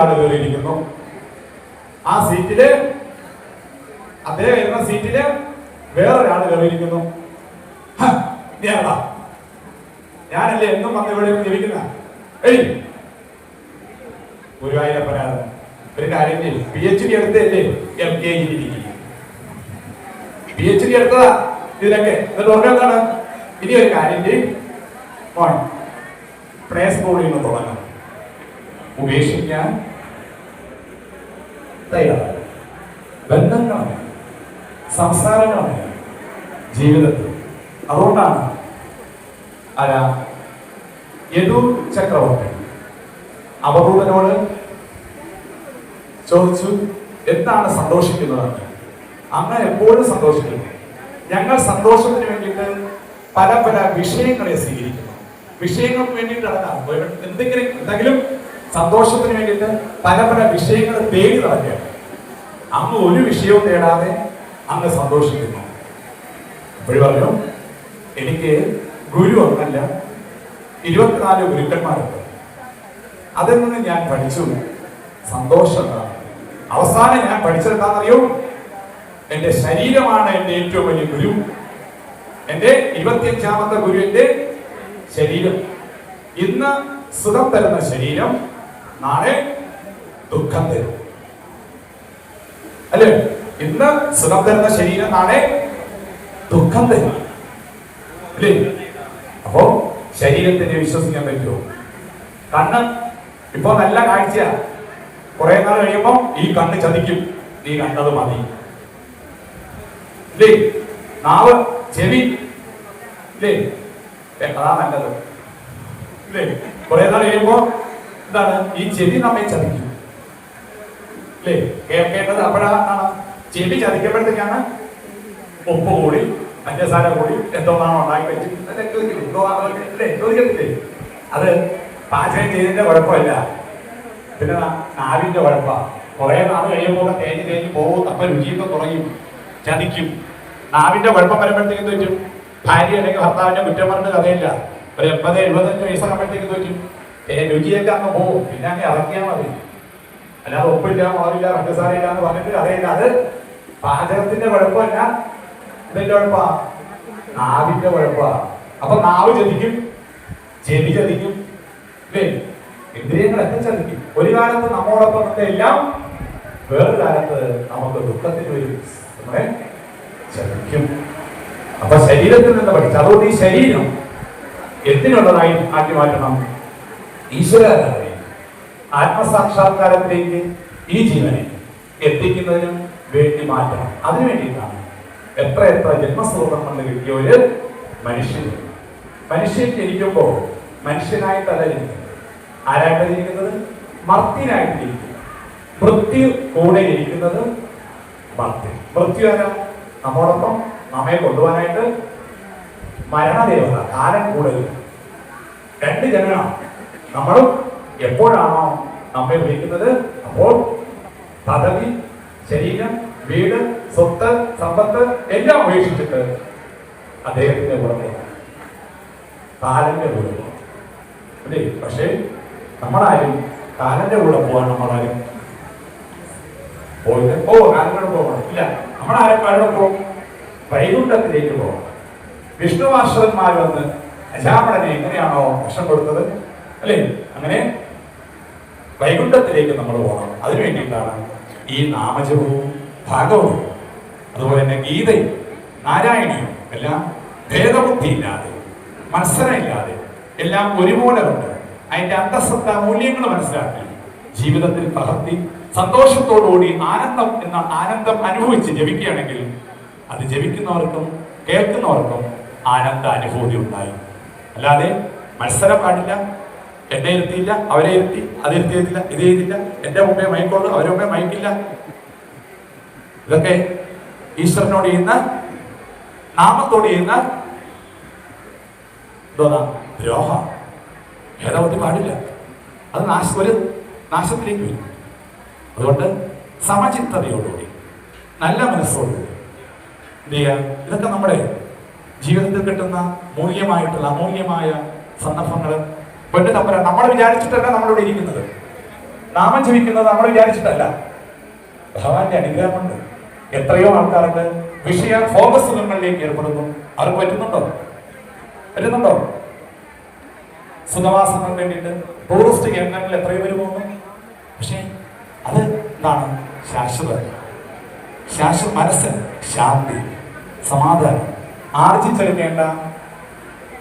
വേറൊരാൾ കയറിയിരിക്കുന്നു. ആ സീറ്റിൽ അദ്ദേഹം ഇരുന്ന സീറ്റിൽ വേറൊരാൾ കയറിയിരിക്കുന്നു? ഞാനല്ലേ എന്നും വന്ന് ഇവിടെ ജീവിക്കുന്ന ഏയ്! ഗുരുവായൂരപ്പനാണ് ഒരു കാര്യം P H D എടുത്തല്ലേ M K P H D എടുത്തതാ ഇതിലൊക്കെ എന്നിട്ട് ഓർമ്മ എന്താണ്? ഇനി ഒരു കാര്യം മോൻ പ്ലേ സ്കൂളിൽ നിന്ന് തുടങ്ങാം. ഉപേക്ഷിക്കാൻ തയ്യാറാണ്. ബന്ധങ്ങളാണ് സംസാരങ്ങളാണ് ജീവിതത്തിൽ. അതുകൊണ്ടാണ് ആരാ യദു ചക്രവർത്തി അവധൂതനോട് ചോദിച്ചു എന്താണ് സന്തോഷിക്കുന്നതെന്ന്? അങ്ങ് എപ്പോഴും സന്തോഷിക്കുന്നു. ഞങ്ങൾ സന്തോഷത്തിന് വേണ്ടിയിട്ട് പല പല വിഷയങ്ങളെ സ്വീകരിക്കുന്നു. വിഷയങ്ങൾക്ക് വേണ്ടിയിട്ടാണ് എന്തെങ്കിലും എന്തെങ്കിലും സന്തോഷത്തിന് വേണ്ടിയിട്ട് പല പല വിഷയങ്ങൾ തേടി നടക്കുകയാണ്. അങ്ങ് ഒരു വിഷയവും തേടാതെ അങ്ങ് സന്തോഷിക്കുന്നു. അപ്പോഴും പറഞ്ഞു എനിക്ക് ഗുരു ഒന്നല്ല ഇരുപത്തിനാല് ഗുരുക്കന്മാരുണ്ട്. അതിൽ നിന്ന് ഞാൻ പഠിച്ചു. സന്തോഷം. അവസാനം ഞാൻ പഠിച്ചെന്താണെന്നറിയോ എന്റെ ശരീരമാണ് എന്റെ ഏറ്റവും വലിയ ഗുരു. എന്റെ ഇരുപത്തിയഞ്ചാമത്തെ എന്റെ ശരീരം. ഇന്ന് സുഖം തരുന്ന ശരീരം നാളെ ദുഃഖം തരും. അല്ലേ? ഇന്ന് സുഖം തരുന്ന ശരീരം നാളെ ദുഃഖം തരും. അല്ലേ അപ്പോ ശരീരത്തിനെ വിശ്വസിക്കാൻ പറ്റുമോ? കണ്ണ് ഇപ്പൊ നല്ല കാഴ്ച കുറെ നാൾ കഴിയുമ്പോ ഈ കണ്ണ് ചതിക്കും. നീ കണ്ടത് മതി. ഇല്ലേ? നാവ് ചെവി. ഇല്ലേ? ഏ, അതാ നല്ലത്. ഇല്ലേ? കുറെ നാൾ കഴിയുമ്പോ എന്താണ് ഈ ചെവി നമ്മെ ചതിക്കും അല്ലേ കേൾക്കേണ്ടത് അപ്പോഴാണ് ചെവി ചതിക്കപ്പെടുത്തേക്കാണ് ഉപ്പ് കൂടി പഞ്ചസാര കൂടി എന്തോന്നാണ് ഉണ്ടാക്കി വെച്ചിട്ട്? ചോദിക്കത്തില്ലേ അത് പാചകം ചെയ്തതിന്റെ കുഴപ്പമില്ല. പിന്നെ നാവിന്റെ കുഴപ്പമാണ് കുറെ നാൾ കഴിയുമ്പോൾ തേഞ്ഞ് തേഞ്ഞ് പോകും അപ്പൊ രുചിയൊക്കെ കുറയും. ചതിക്കും. നാവിന്റെ കുഴപ്പം വരുമ്പോഴത്തേക്ക് തോറ്റും ഭാര്യ അല്ലെങ്കിൽ ഭർത്താവിന്റെ കുറ്റം പറഞ്ഞ കഥയില്ല. ഒരു എൺപത് എഴുപത്തഞ്ച് വയസ്സാകുമ്പോഴത്തേക്ക് തോറ്റും രുചിയൊക്കെ അങ്ങ് പോകും പിന്നെ അങ്ങ് ഇറക്കിയാൽ മതി. അല്ലാതെ ഒപ്പില്ല മാറില്ല പഞ്ചസാരയില്ല എന്ന് പറഞ്ഞിട്ട് അറിയില്ല അത് പാചകത്തിന്റെ കുഴപ്പമല്ല. ഇതിന്റെ കുഴപ്പാ? നാവിന്റെ കുഴപ്പാ അപ്പൊ നാവ് ചതിക്കും ചെവി ചതിക്കും അല്ലേ? ഇന്ദ്രിയങ്ങളൊക്കെ ചതിക്കും. ഒരു കാലത്ത് നമ്മോടൊപ്പം എല്ലാം വേറൊരു കാലത്ത് നമുക്ക് ദുഃഖത്തിന് വരും നമ്മളെ ചതിക്കും. അപ്പൊ ശരീരത്തിൽ നിന്ന് പഠിച്ചു. അതുകൊണ്ട് ഈ ശരീരം എന്തിനുള്ളതായി ആക്കി മാറ്റണം? ഈശ്വരാരാധന ആത്മസാക്ഷാത്കാരത്തിലേക്ക് ഈ ജീവനെ എത്തിക്കുന്നതിനും വേണ്ടി മാറ്റണം. അതിനു വേണ്ടിയിട്ടാണ് എത്ര എത്ര ജന്മസുഹൃതം കൊണ്ട് കിട്ടിയ ഒരു മനുഷ്യൻ. മനുഷ്യൻ ജനിക്കുമ്പോൾ മനുഷ്യനായിട്ടല്ല ജനിക്കുന്നത്. ആരായിട്ട് ജനിക്കുന്നത്? മർത്തിനായിട്ട് ജനിക്കുന്നത്. മൃത്യു കൂടെ ഇരിക്കുന്നത് മർത്തി മൃത്യു ആരാ? നമ്മോടൊപ്പം നമ്മെ കൊണ്ടുപോകാനായിട്ട് മരണദേവത കാലം കൂടുതൽ. രണ്ട് ജനനാണ് നമ്മളും എപ്പോഴാണോ നമ്മെ വിളിക്കുന്നത്? അപ്പോൾ പദവി ശരീരം വീട് സ്വത്ത് സമ്പത്ത് എല്ലാം ഉപേക്ഷിച്ചിട്ട് അദ്ദേഹത്തിന്റെ കൂടെ കാലന്റെ കൂടെ അല്ലേ? പക്ഷേ നമ്മളാരും കാലന്റെ കൂടെ പോകാൻ നമ്മളാരും പോയിട്ട് ഓ കാലങ്ങളുടെ പോകണം. ഇല്ല നമ്മളാരും കാലം പോകും വൈകുണ്ഠത്തിലേക്ക് പോകണം. വിഷ്ണുവാശ്വരന്മാർ വന്ന് അജാമടനെ എങ്ങനെയാണോ വിഷം കൊടുത്തത്? അല്ലേ? അങ്ങനെ വൈകുണ്ഠത്തിലേക്ക് നമ്മൾ പോകണം. അതിനു വേണ്ടിയിട്ടാണ് ഈ നാമജപവും ഭാഗവും അതുപോലെ തന്നെ ഗീതയും നാരായണിയും എല്ലാം ഭേദബുദ്ധി ഇല്ലാതെ മത്സരമില്ലാതെ എല്ലാം ഒരുപോലെ കൊണ്ട് അതിന്റെ അന്തസ്സത്ത മൂല്യങ്ങൾ മനസ്സിലാക്കി ജീവിതത്തിൽ പകർത്തി സന്തോഷത്തോടുകൂടി ആനന്ദം എന്ന ആനന്ദം അനുഭവിച്ച് ജപിക്കുകയാണെങ്കിൽ അത് ജപിക്കുന്നവർക്കും കേൾക്കുന്നവർക്കും ആനന്ദ അനുഭൂതി ഉണ്ടായി. അല്ലാതെ മത്സരം പാടില്ല എന്നെ ഇരുത്തിയില്ല അവരെ ഇരുത്തി. അത് ഇരുത്തിയില്ല ഇത് ചെയ്തില്ല. എന്റെ മുമ്പേ മയക്കുള്ളൂ അവരെ മുമ്പേ മയക്കില്ല. ഇതൊക്കെ ഈശ്വരനോട് ചെയ്യുന്ന നാമത്തോട് ചെയ്യുന്ന എന്തോന്നാ ദ്രോഹ. ഭേദബുദ്ധി പാടില്ല. അത് നാശ ഒരു നാശത്തിലേക്ക് വരും. അതുകൊണ്ട് സമചിത്തതയോടുകൂടി നല്ല മനസ്സോടുകൂടി എന്ത് ചെയ്യുക? ഇതൊക്കെ നമ്മുടെ ജീവിതത്തിൽ കിട്ടുന്ന മൂല്യമായിട്ടുള്ള അമൂല്യമായ സന്ദർഭങ്ങൾ പൊന്നു തമ്പര നമ്മൾ വിചാരിച്ചിട്ടല്ല നമ്മളിവിടെ ഇരിക്കുന്നത്. നാമം ജപിക്കുന്നത് നമ്മൾ വിചാരിച്ചിട്ടല്ല. ഭഗവാന്റെ അനുഗ്രഹം കൊണ്ട് എത്രയോ ആൾക്കാർക്ക് വിഷയ ഫോക്കസുകളിലേക്ക് ഏർപ്പെടുന്നു. അവർക്ക് പറ്റുന്നുണ്ടോ? പറ്റുന്നുണ്ടോ? സുഖവാസങ്ങൾ വേണ്ടിയിട്ട് ടൂറിസ്റ്റ് കേന്ദ്രങ്ങളിൽ എത്രയോ പേര് പോകുന്നു. പക്ഷേ അത് എന്താണ്? ശാശ്വത. ശാശ്വത മനസ്സ് ശാന്തി സമാധാനം. ആർജിച്ചെടുക്കേണ്ട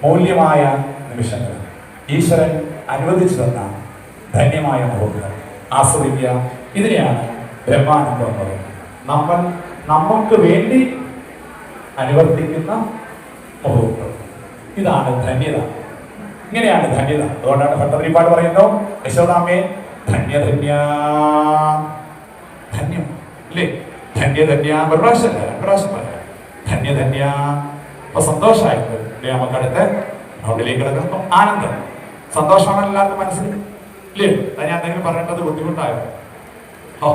മൂല്യമായ നിമിഷങ്ങൾ. ഈശ്വരൻ അനുവദിച്ചു തന്ന ധന്യമായ മുഖങ്ങൾ ആസ്വദിക്കുക. ഇതിനെയാണ് ബ്രഹ്മാനന്ദം എന്ന് പറയുന്നത്. നമ്മൾ നമുക്ക് വേണ്ടി അനുവർത്തിക്കുന്ന മുഹൂർത്തം. ഇതാണ് ധന്യത. ഇങ്ങനെയാണ് ധന്യത. അതുകൊണ്ടാണ് ഭട്ടതിരിപ്പാട് പറയുന്നു യശോദാമേ ധന്യധന്യ ധന്യം. അല്ലേ ധന്യധന്യ ഒരു പ്രാവശ്യം ഒരു പ്രാവശ്യം പറയാം. ധന്യധന്യ. അപ്പൊ സന്തോഷമായിട്ട് അല്ലേ നമുക്ക് അടുത്ത് റൗണ്ടിലേക്ക് കിടക്കുമ്പോൾ ആനന്ദം. സന്തോഷമാണ് എല്ലാവർക്കും മനസ്സിൽ? ഇല്ലേ? അത് ഞാൻ എന്തെങ്കിലും പറഞ്ഞിട്ടത് ബുദ്ധിമുട്ടായോ? ഓ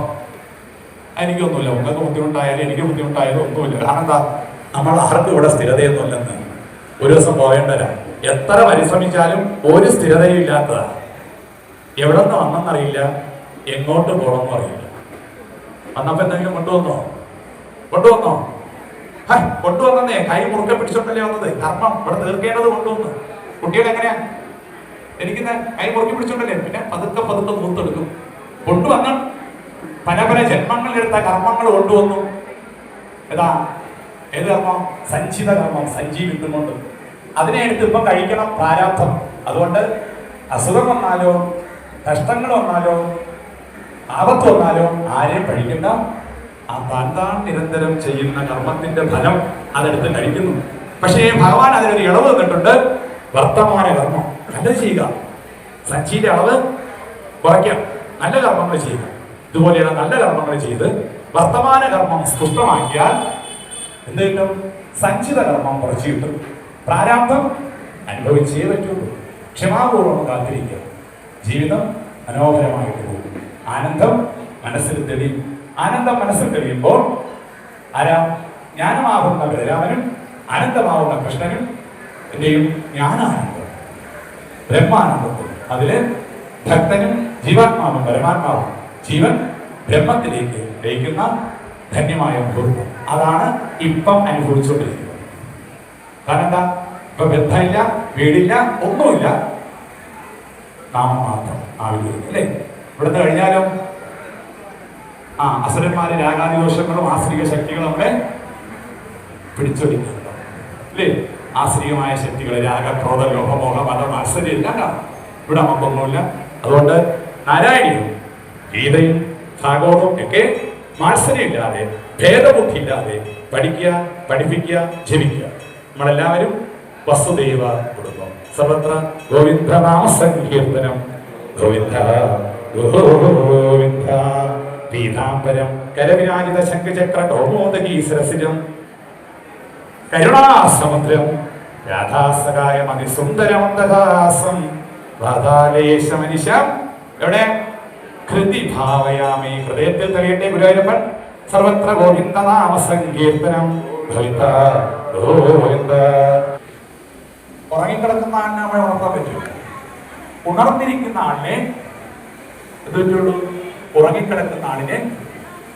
എനിക്കൊന്നുമില്ല. നിങ്ങൾക്ക് ബുദ്ധിമുട്ടായാലും എനിക്ക് ബുദ്ധിമുട്ടായാലും ഒന്നുമില്ല. കാരണം എന്താ? നമ്മൾ ആർക്കും ഇവിടെ സ്ഥിരതയൊന്നുമില്ലെന്ന്. ഒരു ദിവസം പോകേണ്ടതാ എത്ര പരിശ്രമിച്ചാലും ഒരു സ്ഥിരതയും ഇല്ലാത്തതാ. എവിടെ നിന്ന് വന്നെന്നറിയില്ല. എങ്ങോട്ട് പോകണമെന്നും അറിയില്ല. വന്നപ്പോ എന്തെങ്കിലും കൊണ്ടുവന്നോ? കൊണ്ടുവന്നോ? കൊണ്ടുവന്നേ കൈ മുറുക്കെ പിടിച്ചോണ്ടല്ലേ വന്നത്? കർമ്മം. ഇവിടെ തീർക്കേണ്ടത് കൊണ്ടുവന്നു. കുട്ടികൾ എങ്ങനെയാ എനിക്ക് കൈ മുറുക്കി പിടിച്ചോണ്ടല്ലേ? പിന്നെ പതുക്കെ പതുക്കെ മൂത്തെടുക്കും. കൊണ്ടുവന്ന പല പല ജന്മങ്ങളിലെടുത്ത കർമ്മങ്ങൾ കൊണ്ടുവന്നു. ഏതാ? ഏത് കർമ്മം? സഞ്ചിത കർമ്മം സഞ്ജീവിക്കുന്നുണ്ട് അതിനെ എടുത്ത് ഇപ്പം കഴിക്കണം പ്രാരാബ്ധം അതുകൊണ്ട് അസുഖം വന്നാലോ കഷ്ടങ്ങൾ വന്നാലോ ആപത്ത് വന്നാലോ ആരെയും കഴിക്കണ്ട. ആ താൻ താൻ നിരന്തരം ചെയ്യുന്ന കർമ്മത്തിന്റെ ഫലം അതെടുത്ത് കഴിക്കുന്നു. പക്ഷേ ഭഗവാൻ അതിനൊരു ഇളവ് തന്നിട്ടുണ്ട്. വർത്തമാന കർമ്മം. നല്ലത് ചെയ്യുക. സഞ്ചിയുടെ അളവ് കുറയ്ക്കാം. നല്ല കർമ്മങ്ങൾ ചെയ്യുക. ഇതുപോലെയുള്ള നല്ല കർമ്മങ്ങൾ ചെയ്ത് വർത്തമാന കർമ്മം സ്പുഷ്ടമാക്കിയാൽ എന്ത് കിട്ടും? സഞ്ചിത കർമ്മം കുറച്ച് കിട്ടും. പ്രാരാബ്ധം അനുഭവിച്ചേ പറ്റുള്ളൂ. ക്ഷമാപൂർവം കാത്തിരിക്കുക. ജീവിതം മനോഹരമായിട്ട് പോകും. ആനന്ദം മനസ്സിൽ തെളിയും. ആനന്ദം മനസ്സിൽ തെളിയുമ്പോൾ ആരാ? ജ്ഞാനമാകുന്ന ബലരാമനും ആനന്ദമാവുന്ന കൃഷ്ണനും എന്റെയും ജ്ഞാനാനന്ദം. ബ്രഹ്മാനന്ദത്തിൽ. അതിൽ ഭക്തനും ജീവാത്മാവും പരമാത്മാവും ജീവൻ ബ്രഹ്മത്തിലേക്ക് ലയിക്കുന്ന ധന്യമായ മുഹൂർത്തം അതാണ് ഇപ്പം അനുഭവിച്ചുകൊണ്ടിരിക്കുന്നത്. കാരണം എന്താ? ഇപ്പൊ ബന്ധമില്ല വീടില്ല ഒന്നുമില്ല. നാമം മാത്രം ആവില്ല അല്ലേ? ഇവിടുന്ന് കഴിഞ്ഞാലും ആ അസുരന്മാര് രാഗാദിദോഷങ്ങളും ആശ്രിക ശക്തികളും ഒക്കെ പിടിച്ചൊടിക്കുന്നുണ്ട്. അല്ലേ? ആശ്രികമായ ശക്തികൾ രാഗ ക്രോധ ലോഹമോഹ മതം ആശ്ചര്യം എല്ലാം ഇവിടെ നമുക്കൊന്നുമില്ല അതുകൊണ്ട് നാരായണിയും ഗീതയും ഭാഗവതവും ഒക്കെ മാത്സര്യമില്ലാതെ ഭേദബുദ്ധി ഇല്ലാതെ പഠിക്കുക പഠിപ്പിക്കുക ജപിക്കുക. നമ്മളെല്ലാവരും വസുദൈവ കുടുംബം. സർവത്ര ഗോവിന്ദനാമ സങ്കീർത്തനം ഗോവിന്ദ ഗോവിന്ദ പീതാംബരം കരവിരാജിത ശംഖചക്ര കൗമോദകീ സരസിജം കരുണാസമുദ്രം രാധാസകായം അതിസുന്ദരമന്ദഹാസം വാതാലേശമനിശം എവിടെ? കൃതി ഭാവയാമി ഹൃദയത്തിൽ തെളിയട്ടെ ഗുരുവായൂരപ്പൻ. സർവത്ര ഗോവിന്ദ നാമ ഭവിത ഗോവിന്ദ. ഉറങ്ങിക്കിടക്കുന്ന ആളിനെ നമ്മളെ ഉണർത്താൻ പറ്റും ഉണർന്നിരിക്കുന്ന ആളിനെ എന്തുള്ളൂ ഉറങ്ങിക്കിടക്കുന്ന ആളിനെ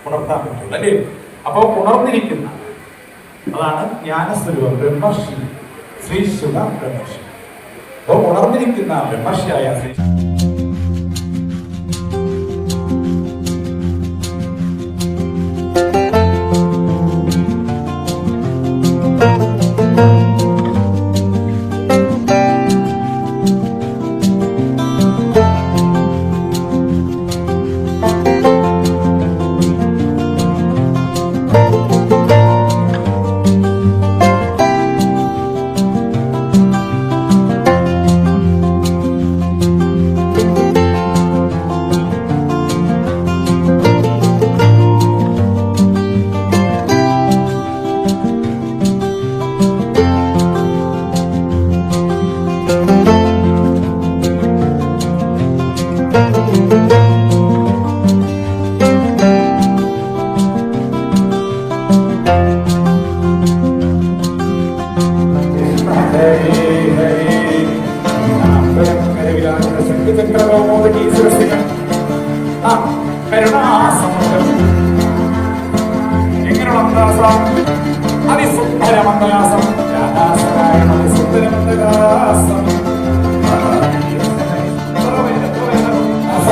ഉണർത്താൻ പറ്റുള്ളൂ അല്ലേ? അപ്പൊ ഉണർന്നിരിക്കുന്ന അതാണ് ജ്ഞാനസ്വരൂപം ബ്രഹ്മർഷി ശ്രീ ശുഭ ബ്രഹ്മർഷി. അപ്പോൾ ഉണർന്നിരിക്കുന്ന ബ്രഹ്മർഷിയായ ശ്രീ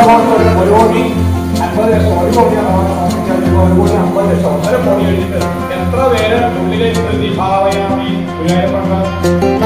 അസമോട്ട് ഒരു കോടി അൻപത് ലക്ഷം ഒരു കോടിയാണ് ഒരു കോടി അമ്പത് ലക്ഷം ഒന്നര കോടി എഴുതിയിട്ട് എത്ര പേര് ഉള്ളിലെ പ്രതിഭാവയാണ്? ഈ യജ്ഞമൂർത്തി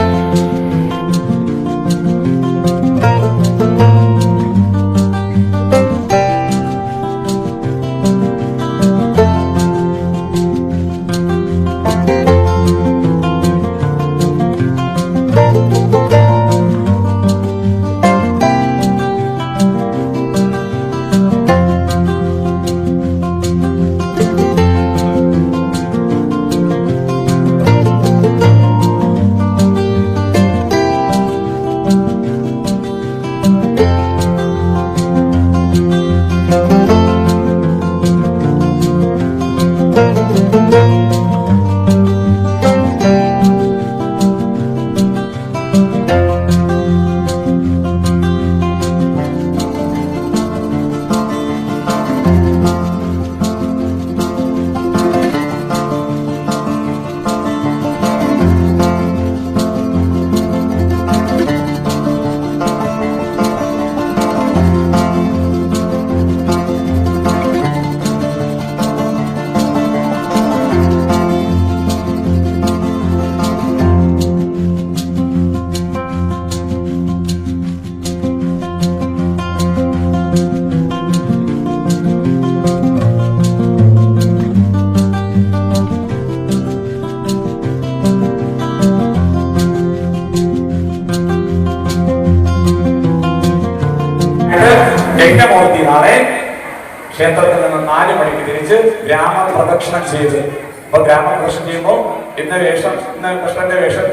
പ്രദക്ഷിണം ചെയ്ത്. അപ്പൊ ഗ്രാമ പ്രദക്ഷിണം ചെയ്യുമ്പോൾ ഇന്ന് വേഷം ഇന്ന് കൃഷ്ണന്റെ വേഷം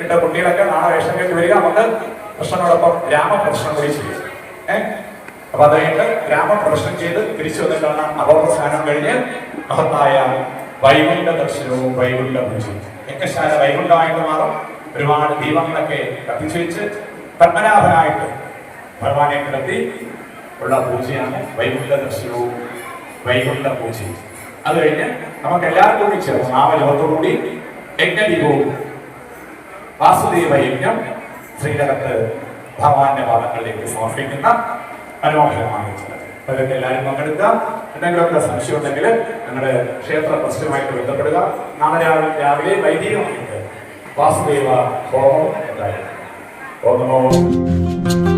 ഇട്ട കുട്ടികളൊക്കെ നാളെ വേഷം കേട്ട് വരിക. നമുക്ക് കൃഷ്ണനോടൊപ്പം ഗ്രാമ പ്രദക്ഷിണം കൂടി ചെയ്യും. ഏഹ് അപ്പൊ അത് കഴിഞ്ഞിട്ട് ഗ്രാമ പ്രദക്ഷിണം ചെയ്ത് തിരിച്ചു വന്നിട്ടാണ് അപൂർവ കഴിഞ്ഞ് മഹത്തായ വൈകുണ്ഠ ദർശനവും വൈകുണ്ഠ പൂജയും. യജ്ഞശാല വൈകുണ്ഠമായിട്ട് മാറും. ഒരുപാട് ദീപങ്ങളൊക്കെ കത്തിച്ചു വെച്ച് പത്മനാഭനായിട്ട് ഭഗവാനെ കിടത്തി ഉള്ള പൂജയാണ് വൈകുണ്ഠ ദർശനവും വൈകുണ്ഠ പൂജയും. അത് കഴിഞ്ഞ് നമുക്ക് എല്ലാവർക്കും കൂടി ചേർന്ന് നാമജപത്തോടുകൂടി യജ്ഞദീപവും വാസുദേവ യജ്ഞം ശ്രീരകത്ത് ഭഗവാന്റെ പാദങ്ങളിലേക്ക് സമർപ്പിക്കുന്ന മനോഹരമായ ഇതൊക്കെ എല്ലാവരും പങ്കെടുക്കുക. എന്തെങ്കിലുമൊക്കെ സംശയം ഉണ്ടെങ്കിൽ ഞങ്ങളുടെ ക്ഷേത്ര ട്രസ്റ്റുമായിട്ട് ബന്ധപ്പെടുക. നാളെ രാവിലെ രാവിലെ വൈദികമായിട്ട് വാസുദേവ ഹോമം ഉണ്ടായിരുന്നു ഓ നമോ.